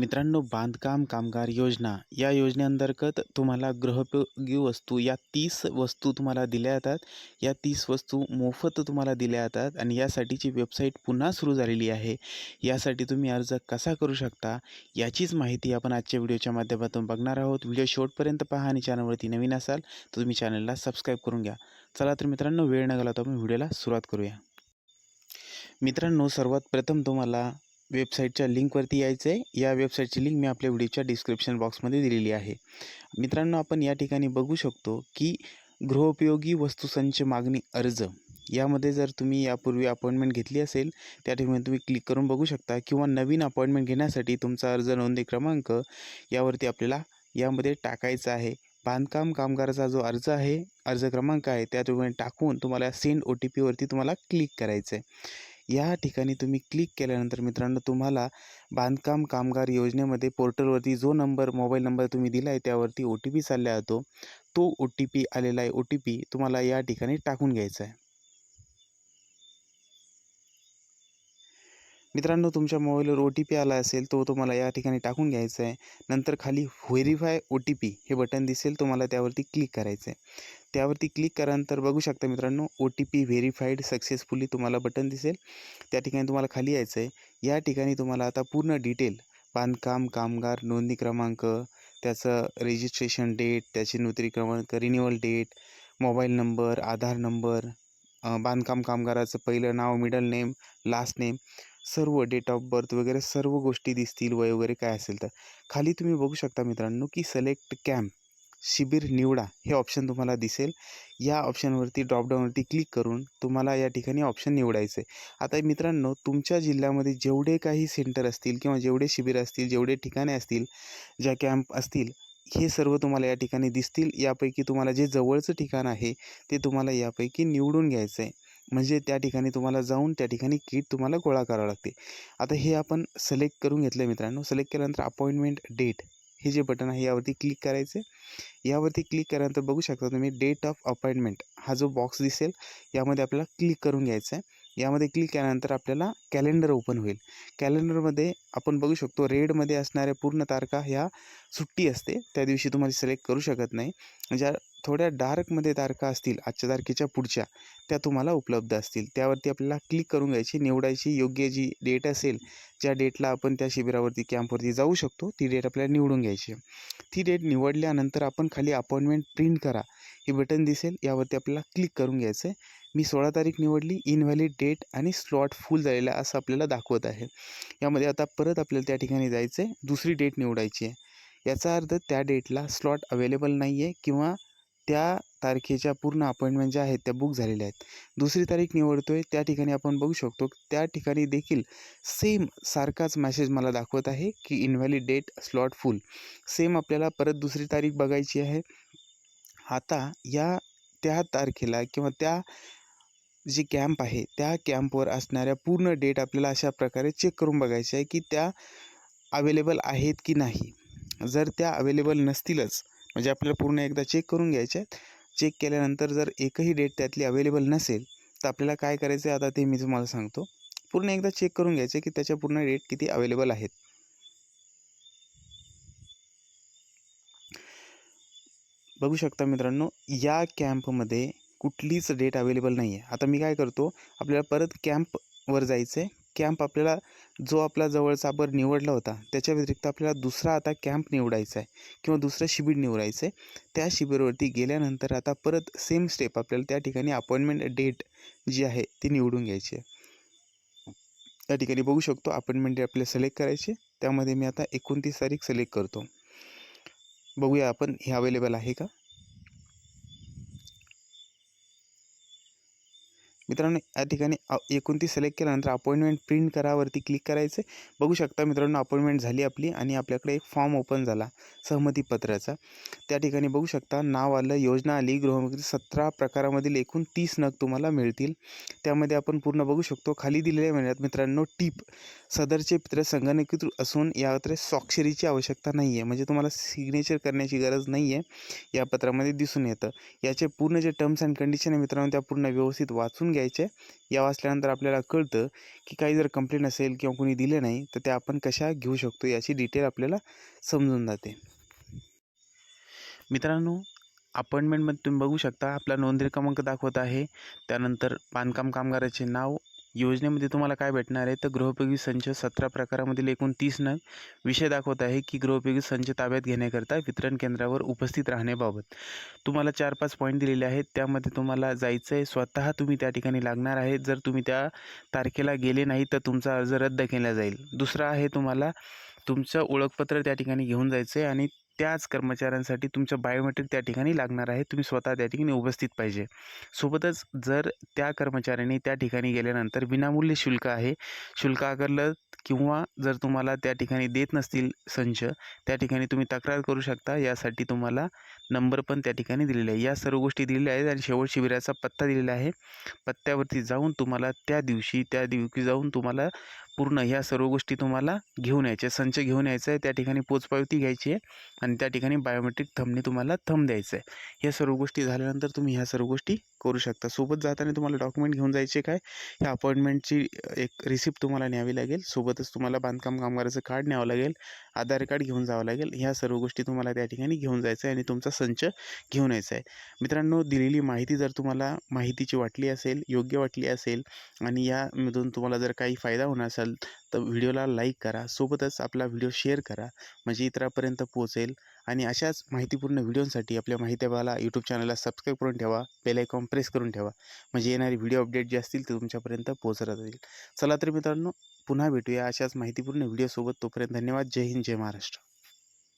मित्रांनो बांधकाम कामगार योजना. या योजनेअंतर्गत तुम्हाला गृहपयोगी वस्तू या तीस वस्तू तुम्हाला दिल्या जातात. या तीस वस्तू मोफत तुम्हाला दिल्या जातात आणि यासाठीची वेबसाईट पुन्हा सुरू झालेली आहे. यासाठी तुम्ही अर्ज कसा करू शकता याचीच माहिती आपण आजच्या व्हिडिओच्या माध्यमातून बघणार आहोत. व्हिडिओ शेवटपर्यंत पहा आणि चॅनलवरती नवीन असाल तर तुम्ही चॅनलला सबस्क्राईब करून घ्या. चला तर मित्रांनो वेळ न घालवता आपण व्हिडिओला सुरुवात करूया. मित्रांनो सर्वात प्रथम तुम्हाला वेबसाईटच्या लिंकवरती यायचं आहे या वेबसाईटची लिंक मी आपल्या व्हिडिओच्या डिस्क्रिप्शन बॉक्समध्ये दिलेली आहे. मित्रांनो आपण या ठिकाणी बघू शकतो की गृहोपयोगी वस्तूसंच मागणी अर्ज. यामध्ये जर तुम्ही यापूर्वी अपॉइंटमेंट घेतली असेल त्या ठिकाणी तुम्ही क्लिक करून बघू शकता किंवा नवीन अपॉइंटमेंट घेण्यासाठी तुमचा अर्ज नोंदणी क्रमांक यावरती आपल्याला यामध्ये टाकायचा आहे. बांधकाम कामगाराचा जो अर्ज आहे अर्ज क्रमांक आहे त्या ठिकाणी टाकून तुम्हाला सेंड ओ टी पीवरती तुम्हाला क्लिक करायचं आहे या ठिकाणी तुम्ही क्लिक केल्यानंतर मित्रांनो तुम्हाला बांधकाम कामगार योजनेमध्ये पोर्टलवरती जो नंबर मोबाईल नंबर तुम्ही दिला आहे त्यावरती ओ टी पी चालला जातो. तो ओ टी पी आलेला आहे ओ टी पी तुम्हाला या ठिकाणी टाकून घ्यायचा आहे. मित्रांनो तुमच्या मोबाईलवर ओ टी पी आला असेल तो तुम्हाला या ठिकाणी टाकून घ्यायचा आहे. नंतर खाली व्हेरीफाय ओ टी पी हे बटन दिसेल तुम्हाला त्यावरती क्लिक करायचं आहे त्यावरती क्लिक करानंतर बघू शकता मित्रांनो O T P verified successfully तुम्हाला बटन दिसेल. त्या ठिकाणी तुम्हाला खाली यायचं आहे या ठिकाणी तुम्हाला आता पूर्ण डिटेल बांधकाम कामगार नोंदणी क्रमांक त्याचं रजिस्ट्रेशन डेट त्याची नोंदणी क्रमांक renewal date mobile number Aadhaar number बांधकाम कामगाराचं पहिलं नाव मिडल नेम लास्ट नेम सर्व डेट ऑफ बर्थ वगैरे सर्व गोष्टी दिसतील वय वगैरे काय असेल तर. खाली तुम्ही बघू शकता मित्रांनो की सिलेक्ट कॅम्प शिबिर निवडा हे ऑप्शन तुम्हाला दिसेल. या ऑप्शनवरती ड्रॉपडाऊनवरती क्लिक करून तुम्हाला या ठिकाणी ऑप्शन निवडायचं आहे आता मित्रांनो तुमच्या जिल्ह्यामध्ये जेवढे काही सेंटर असतील किंवा जेवढे शिबिर असतील जेवढे ठिकाणे असतील ज्या कॅम्प असतील हे सर्व तुम्हाला या ठिकाणी दिसतील. यापैकी तुम्हाला जे जवळचं ठिकाण आहे ते तुम्हाला यापैकी निवडून घ्यायचं आहे म्हणजे त्या ठिकाणी तुम्हाला जाऊन त्या ठिकाणी किट तुम्हाला गोळा करावं लागते. आता हे आपण सिलेक्ट करून घेतलं मित्रांनो. सिलेक्ट केल्यानंतर अपॉइंटमेंट डेट हे जे बटन आहे यावरती क्लिक करायचे. यावरती क्लिक केल्यानंतर बघू शकता तुम्ही डेट ऑफ अपॉइंटमेंट हा जो बॉक्स दिसेल यामध्ये आपल्याला क्लिक करून घ्यायचं आहे यामध्ये क्लिक केल्यानंतर आपल्याला कॅलेंडर ओपन होईल. कॅलेंडरमध्ये आपण बघू शकतो रेडमध्ये असणाऱ्या पूर्ण तारखा ह्या सुट्टी असते. त्या दिवशी तुम्हाला सिलेक्ट करू शकत नाही. ज्या थोड्या डार्कमध्ये तारखा असतील आजच्या तारखेच्या पुढच्या त्या तुम्हाला उपलब्ध असतील. त्यावरती आपल्याला क्लिक करून घ्यायची निवडायची योग्य जी डेट असेल ज्या डेटला आपण त्या शिबिरावरती कॅम्पवरती जाऊ शकतो ती डेट आपल्याला निवडून घ्यायची ती डेट निवडल्यानंतर आपण खाली अपॉइंटमेंट प्रिंट करा. हे बटन दिसेल यावरती आपल्याला क्लिक करून घ्यायचं आहे मी सोळा तारीख निवडली इनव्हॅलिड डेट आणि स्लॉट फुल झालेला असं आपल्याला दाखवत आहे. यामध्ये आता परत आपल्याला त्या ठिकाणी जायचं आहे दुसरी डेट निवडायची आहे. याचा अर्थ त्या डेटला स्लॉट अवेलेबल नाही आहे किंवा त्या तारखेच्या पूर्ण अपॉइंटमेंट ज्या आहेत त्या बुक झालेल्या आहेत. दुसरी तारीख निवडतो आहे त्या ठिकाणी आपण बघू शकतो त्या ठिकाणी देखील सेम सारखाच मॅसेज मला दाखवत आहे की invalid date slot full same आपल्याला परत दुसरी तारीख बघायची आहे. आता या त्या तारखेला किंवा त्या जे कॅम्प आहे त्या कॅम्पवर असणाऱ्या पूर्ण डेट आपल्याला अशा प्रकारे चेक करून बघायचे आहे की त्या अवेलेबल आहेत की नाही. जर त्या अवेलेबल नसतीलच म्हणजे आपल्याला पूर्ण एकदा चेक करून घ्यायचे आहेत. चेक केल्यानंतर जर एकही डेट त्यातली अवेलेबल नसेल तर आपल्याला काय करायचं आहे आता ते मी तुम्हाला सांगतो. पूर्ण एकदा चेक करून घ्यायचं आहे की त्याच्या पूर्ण डेट किती अवेलेबल आहेत. बघू शकता मित्रांनो या कॅम्पमध्ये कुठलीच डेट अवेलेबल नाही आहे आता मी काय करतो आपल्याला परत कॅम्पवर जायचं आहे कॅम्प आपल्याला जो आपला जवळचा आपण निवडला होता त्याच्या व्यतिरिक्त आपल्याला दुसरा आता कॅम्प निवडायचा आहे किंवा दुसरं शिबिर निवडायचं आहे त्या शिबिरावरती गेल्यानंतर आता परत सेम स्टेप आपल्याला त्या ठिकाणी अपॉइंटमेंट डेट जी आहे ती निवडून घ्यायची आहे. त्या ठिकाणी बघू शकतो अपॉइंटमेंट डेट आपल्याला सिलेक्ट करायची त्यामध्ये मी आता एकोणतीस तारीख सिलेक्ट करतो. बघूया आपण हे अवेलेबल आहे का? मित्रांनो या ठिकाणी एकोणतीस सिलेक्ट केल्यानंतर अपॉइंटमेंट प्रिंट करावरती क्लिक करायचं बघू शकता मित्रांनो अपॉइंटमेंट झाली आपली आणि आपल्याकडे एक फॉर्म ओपन झाला सहमतीपत्राचा. त्या ठिकाणी बघू शकता नाव आलं योजना आली गृहमंत्री सतरा प्रकारामधील एकूण तीस नग तुम्हाला मिळतील. त्यामध्ये आपण पूर्ण बघू शकतो खाली दिलेल्या महिन्यात मित्रांनो टीप सदरचे पित्र संगणकीकृत असून यावर स्वाक्षरीची आवश्यकता नाही आहे म्हणजे तुम्हाला सिग्नेचर करण्याची गरज नाही आहे या पत्रामध्ये दिसून येतं. याचे पूर्ण जे टर्म्स अँड कंडिशन आहे मित्रांनो त्या पूर्ण व्यवस्थित वाचून घ्या. घ्यायच्या या वाचल्यानंतर आपल्याला कळतं की काही जर कंप्लेंट असेल किंवा कोणी दिले नाही तर त्या आपण कशा घेऊ शकतो याची डिटेल आपल्याला समजून जाते. मित्रांनो अपॉइंटमेंटमध्ये तुम्ही बघू शकता आपला नोंदणी क्रमांक दाखवत आहे. त्यानंतर बांधकाम कामगाराचे नाव योजनेमध्ये तुम्हाला काय भेटणार आहे? तर गृहोपयोगी संच सतरा प्रकारामधील एकूण तीस नग विषय दाखवत आहे की गृहोपयोगी संच ताब्यात घेण्याकरता वितरण केंद्रावर उपस्थित राहण्याबाबत. तुम्हाला चार पाच पॉईंट दिलेले आहेत. त्यामध्ये तुम्हाला जायचं आहे स्वतः तुम्ही त्या ठिकाणी लागणार आहे. जर तुम्ही त्या तारखेला गेले नाही तर तुमचा अर्ज रद्द केला जाईल. दुसरं आहे तुम्हाला तुमचं ओळखपत्र त्या ठिकाणी घेऊन जायचं आहे आणि त्याच कर्मचाऱ्यांसाठी तुमचं बायोमेट्रिक त्या ठिकाणी लागणार आहे. तुम्ही स्वतः त्या ठिकाणी उपस्थित पाहिजे. सोबतच जर त्या कर्मचाऱ्यांनी त्या ठिकाणी गेल्यानंतर विनामूल्य शुल्क आहे शुल्क आकारलं किंवा जर तुम्हाला त्या ठिकाणी देत नसतील संच त्या ठिकाणी तुम्ही तक्रार करू शकता. यासाठी तुम्हाला नंबर पण त्या ठिकाणी दिलेला आहे. या सर्व गोष्टी दिलेल्या आहेत आणि शेवट शिबिराचा पत्ता दिलेला आहे. पत्त्यावरती जाऊन तुम्हाला त्या दिवशी त्या दिवशी जाऊन तुम्हाला पूर्ण ह्या सर्व गोष्टी तुम्हाला घेऊन यायच्या संच घेऊन यायचं आहे. त्या ठिकाणी पोचपावती घ्यायची आहे आणि त्या ठिकाणी बायोमेट्रिक थंबने तुम्हाला थंब द्यायचं आहे. ह्या सर्व गोष्टी झाल्यानंतर तुम्ही ह्या सर्व गोष्टी करू शकता. सोबत जाताना तुम्हाला डॉक्युमेंट घेऊन जायचे काय? ह्या अपॉइंटमेंटची एक रिसिप्ट तुम्हाला न्यावी लागेल. सोबतच तुम्हाला बांधकाम कामगाराचं कार्ड न्यावं लागेल. आधार कार्ड घेऊन जावं लागेल. ह्या सर्व गोष्टी तुम्हाला त्या ठिकाणी घेऊन जायचं आहे आणि तुमचा संच घेऊन यायचा आहे. मित्रांनो दिलेली माहिती जर तुम्हाला माहितीची वाटली असेल योग्य वाटली असेल आणि यामधून तुम्हाला जर काही फायदा होणार असेल तर व्हिडिओला लाईक करा सोबतच आपला व्हिडिओ शेअर करा म्हणजे इतरापर्यंत पोहोचेल. आणि अशाच माहितीपूर्ण व्हिडिओसाठी आपल्या माहितीबाला यूट्यूब चॅनलला सबस्क्राईब करून ठेवा बेल आयकॉन प्रेस करून ठेवा. म्हणजे येणारे व्हिडिओ अपडेट जे असतील ते तुमच्यापर्यंत पोहोचत राहतील चला तर मित्रांनो पुन्हा भेटूया अशाच माहितीपूर्ण व्हिडिओसोबत. तोपर्यंत धन्यवाद. जय हिंद जय महाराष्ट्र.